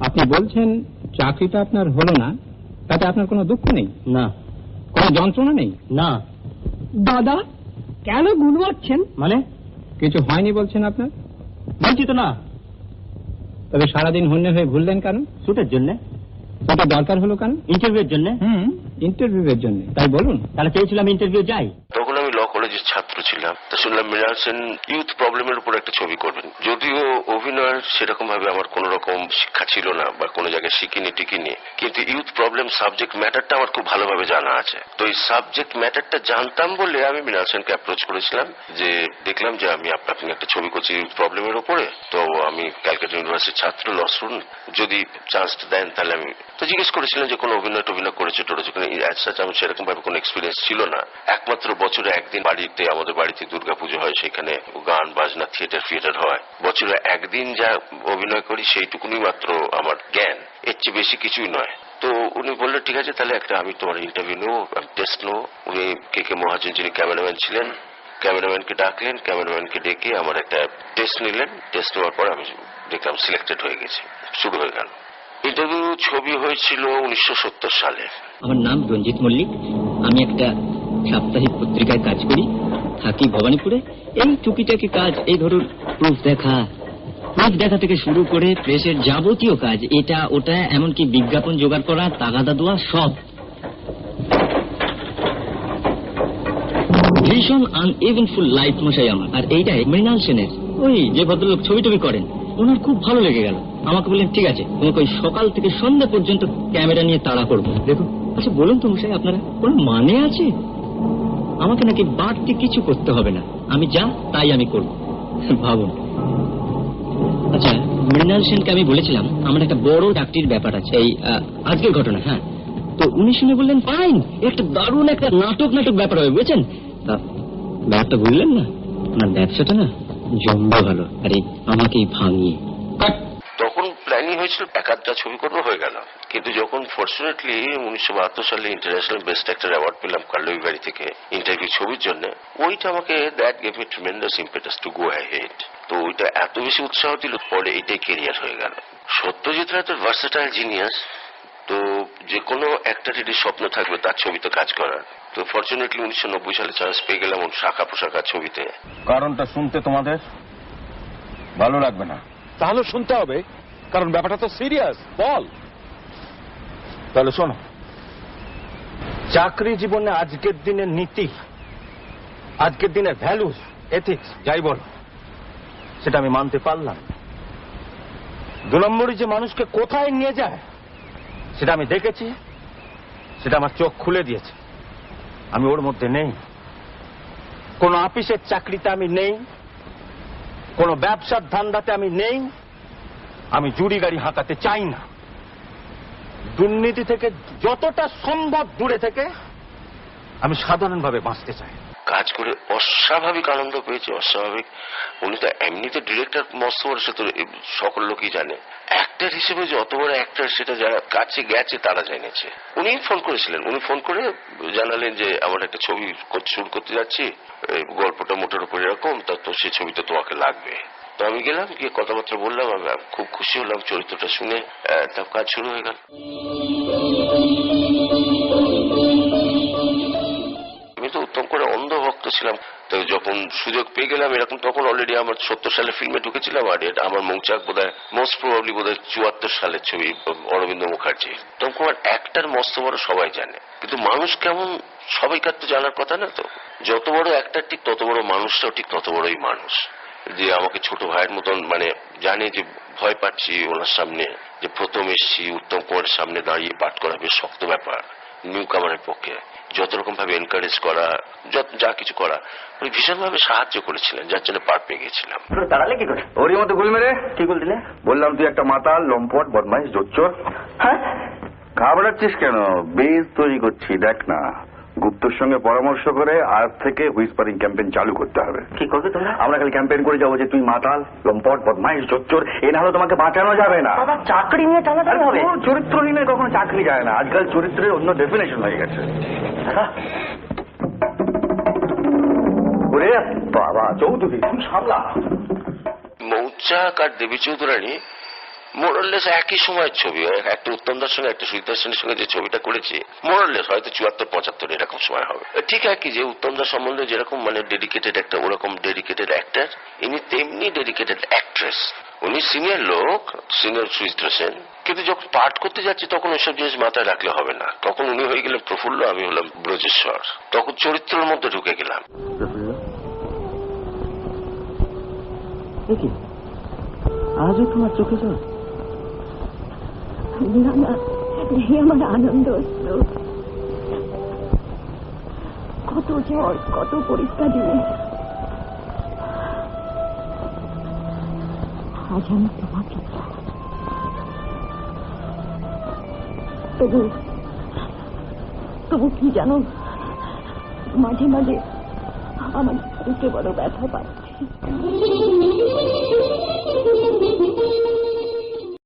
আপনি বলছেন চাকরিটা আপনার হলো না তাতে আপনার কোনো দুঃখ নেই? না। কোনো যন্ত্রণা নেই? না। দাদা কেন গুনবাচ্ছেন মানে? কিছু হয়নি বলছেন আপনার? বলছি তো না। তবে সারাদিন হন্যে হয়ে ঘুরলেন কেন? শুটের জন্য। ওটা দরকার হলো কেন? ইন্টারভিউর জন্য? হুম ইন্টারভিউয়ের জন্য। তাই বলুন। তাহলে চেয়েছিলাম ইন্টারভিউ যাই। কলেজের ছাত্র ছিলাম। তা শুনলাম মৃণাল সেন ইউথ প্রবলেমের উপর একটা ছবি করবেন। যদিও অভিনয়ের সেরকম ভাবে আমার কোন রকম শিক্ষা ছিল না বা কোনো জায়গায় শিখিনি, টিকিনি। কিন্তু ইউথ প্রবলেম সাবজেক্ট ম্যাটারটা আমার খুব ভালোভাবে জানা আছে। তো এই সাবজেক্ট ম্যাটারটা জানতাম বলে আমি মৃণাল সেনকে অ্যাপ্রোচ করেছিলাম যে, দেখলাম যে আমি আপ- আপনি একটা ছবি করছি ইউথ প্রবলেমের উপরে। তো আমি ক্যালকাটা ইউনিভার্সিটির ছাত্র ল স্টুডেন্ট যদি চান্সটা দেন তাহলে আমি তো জিজ্ঞেস করেছিলাম যে, কোনো অভিনয় টভিনয় করেছে টোরেছে আমার সেরকম ভাবে কোনো এক্সপিরিয়েন্স ছিল না। একমাত্র বছরে একদিন বাড়িতে, আমাদের বাড়িতে দুর্গাপুজো হয়, সেখানে গান, বাজনা থিয়েটার ফিয়েটার হয়। বছরে একদিন যা অভিনয় করি, সেইটুকুনি মাত্র আমার জ্ঞান। এর চেয়ে বেশি কিছুই নয়। তো উনি বললেন, ঠিক আছে, তাহলে একটা আমি তোমার ইন্টারভিউ নেব টেস্ট নেব। উনি কে কে মহাজন, যিনি ক্যামেরাম্যান ছিলেন ক্যামেরাম্যানকে ডাকলেন ক্যামেরাম্যানকে ডেকে আমার একটা টেস্ট নিলেন। টেস্ট নেওয়ার পর আমি দেখলাম সিলেক্টেড হয়ে গেছি, শুরু হয়ে গেল। ইন্টারভিউ ছবি হয়েছিল উনিশশো সত্তর সালে। আমার নাম রঞ্জিত মল্লিক। আমি একটা সাপ্তাহিক পত্রিকায় কাজ করি, থাকি ভবানীপুরে। এই টুকিটাকি কাজ, এই ধরুন, প্রুফ দেখা। প্রুফ দেখা থেকে শুরু করে প্রেসের যাবতীয় কাজ, এটা, ওটা, এমনকি বিজ্ঞাপন জোগাড় করা, তাগাদা দেওয়া, সব। ভীষণ লাইফ মশাই আমার। আর এইটাই মৃণাল সেনের। ওই যে ভদ্রলোক ছবি টবি করেন, ওনার খুব ভালো লেগে গেল। আমাকে বললেন, ঠিক আছে, তোমাকে ওই সকাল থেকে সন্ধ্যা পর্যন্ত ক্যামেরা নিয়ে তাড়া করব। দেখো আচ্ছা বলুন তো মশাই, আপনারা কোনো মানে আছে? আমাকে নাকি বাড়তি কিছু করতে হবে না। আমি যা, তাই আমি করব। ভাবুন। আচ্ছা মৃণাল সেনকে আমি বলেছিলাম, আমার একটা বড় চাকরির ব্যাপার আছে, এই আজকের ঘটনা হ্যাঁ। তো উনি শুনে বললেন, ফাইন, একটা দারুণ একটা নাটক নাটক ব্যাপার হবে, বুঝছেন? ব্যাপারটা বুঝলেন না? আপনার ব্যবসাটা না জমবে ভালো, আরে, আমাকেই ভাঙিয়ে। হয়েছিল এক আধটা ছবি করব হয়ে গেল। কিন্তু যখন ফর্চুনেটলি উনিশশো বাহাত্তর সালে ইন্টারন্যাশনাল বেস্ট অ্যাক্টর অ্যাওয়ার্ড পেলাম কার্লোই বাড়ি থেকে ইন্টারভিউ ছবির জন্য ওইটা আমাকে that gave me tremendous impetus to go head তো ওইটা এত বেশি উৎসাহ দিল পরে এটাই কেরিয়ার হয়ে গেল। সত্যজিৎ রায় তো ভার্সেটাইল জিনিয়াস তো যে কোনো একটা অ্যাক্টারেরই স্বপ্ন থাকবে তার ছবিতে কাজ করার। তো ফর্চুনেটলি উনিশশো নব্বই সালে চান্স পেয়ে গেলাম ওর শাখা পোশাখা ছবিতে। কারণটা শুনতে তোমাদের ভালো লাগবে না। তাহলে শুনতে হবে কারণ ব্যাপারটা তো সিরিয়াস, বল। তাহলে শোনো। চাকরি জীবনে আজকের দিনের নীতি, আজকের দিনের ভ্যালুস এথিক্স যাই বল, সেটা আমি মানতে পারলাম। দু নম্বরই যে মানুষকে কোথায় নিয়ে যায়, সেটা আমি দেখেছি, সেটা আমার চোখ খুলে দিয়েছে। আমি ওর মধ্যে নেই। কোন আপিসের চাকরিতে আমি নেই, কোন ব্যবসার ধান্দাতে আমি নেই আমি জুড়ি গাড়ি হাঁকাতে চাই না। দুর্নীতি থেকে যতটা সম্ভব দূরে থেকে আমি সাধারণভাবে বাঁচতে চাই। কাজ করে অস্বাভাবিক আনন্দ পেয়েছে, অস্বাভাবিক। উনি তো এমনিতে ডিরেক্টর মস্ত বড় সে তো সকল লোকই জানে। অ্যাক্টর হিসেবে যে অত বড় অ্যাক্টর সেটা যারা কাছে গেছে, তারা জেনেছে। উনি ফোন করেছিলেন। উনি ফোন করে জানালেন যে, আমার একটা ছবি শুরু করতে যাচ্ছি। গল্পটা মোটের উপর এরকম, তা তো সেই ছবিটা তোমাকে লাগবে। তো আমি গেলাম গিয়ে কথাবার্তা বললাম আমি খুব খুশি হলাম চরিত্রটা শুনে আহ, তা কাজ শুরু হয়ে গেল। আমি তো উত্তম করে অন্ধ ভক্ত ছিলাম তো যখন সুযোগ পেয়ে গেলাম এরকম তখন অলরেডি আমার সত্তর সালে ফিল্মে ঢুকেছিলাম আর আমার মৌচাক বোধ হয় মোস্ট প্রবাবলি বোধ হয় চুয়াত্তর সালের ছবি অরবিন্দ মুখার্জি। উত্তম কুমার একটার মস্ত বড় সবাই জানে কিন্তু মানুষ কেমন সবাইকার তো জানার কথা না তো। যত বড় একটার ঠিক তত বড় মানুষটাও ঠিক তত বড়ই মানুষ। যে আমাকে ছোট ভাইয়ের মতন মানে জানে যে ভয় পাচ্ছি ওনার সামনে যে প্রথম এসছি উত্তম কুমারের সামনে দাঁড়িয়ে পাঠ করা বেশ শক্ত ব্যাপার নিউ কামারের পক্ষে। যত রকম ভাবে এনকারেজ করা যত যা কিছু করা উনি ভীষণ ভাবে সাহায্য করেছিলেন যার জন্য পার পেয়ে গেছিলাম। তাড়ালে কি করে? ওরই মতো গুল মেরে? কি বল দিলে? বললাম তুই একটা মাতাল লম্পট বদমাইশ জোচ্চর। হ্যাঁ? ঘাবড়াচ্ছিস কেন? বেশ তৈরি করছি দেখ না। গুপ্তর সঙ্গে পরামর্শ করে আজ থেকে হুইসপারিং ক্যাম্পেইন চালু করতে হবে। কি করবে তোমরা? আমরা খালি ক্যাম্পেইন করে যাব যে তুই মাতাল লম্পট বদমাইশ জোচ্চর এ না হলে তোমাকে বাঁচানো যাবে না। বাবা চাকরি নিয়ে টানাটানি হবে? তোর চরিত্রহীনের কখনো চাকরি যায় না। আজকাল চরিত্রের অন্য ডেফিনেশন হয়ে গেছে। ওরে ওরে বাবা চৌধুরী তুমি সামলা। মৌচাক আর দেবী চৌধুরানী মোরাল্লেস একই সময়ের ছবি একটা উত্তমদার সঙ্গে, একটা সুচিতা সেনের সঙ্গে যে ছবিটা করেছি মোরাল্লেস হয়তো চুয়াত্তর, পঁচাত্তর এরকম সময় হবে। ঠিক একই যে উত্তমদার সম্বন্ধে যেরকম মানে ডেডিকেটেড একটা, ওরকম ডেডিকেটেড অ্যাক্টার ইনি তেমনি ডেডিকেটেড অ্যাক্ট্রেস উনি সিনিয়র লোক সিনিয়র সুচিত্রা সেন কিন্তু যখন পাঠ করতে যাচ্ছি, তখন ওইসব জিনিস মাথায় রাখলে হবে না। তখন উনি হয়ে গেলেন প্রফুল্ল, আমি হলাম ব্রজেশ্বর। তখন চরিত্রের মধ্যে ঢুকে গেলাম। আজও তোমার চোখে জল? আমার আনন্দ কত ঝড় কত পরীক্ষা দিলে আজ আমি তোমাকে তবু তবু কি জানো মাঝে মাঝে আমার বুকে বড় ব্যথা পাচ্ছে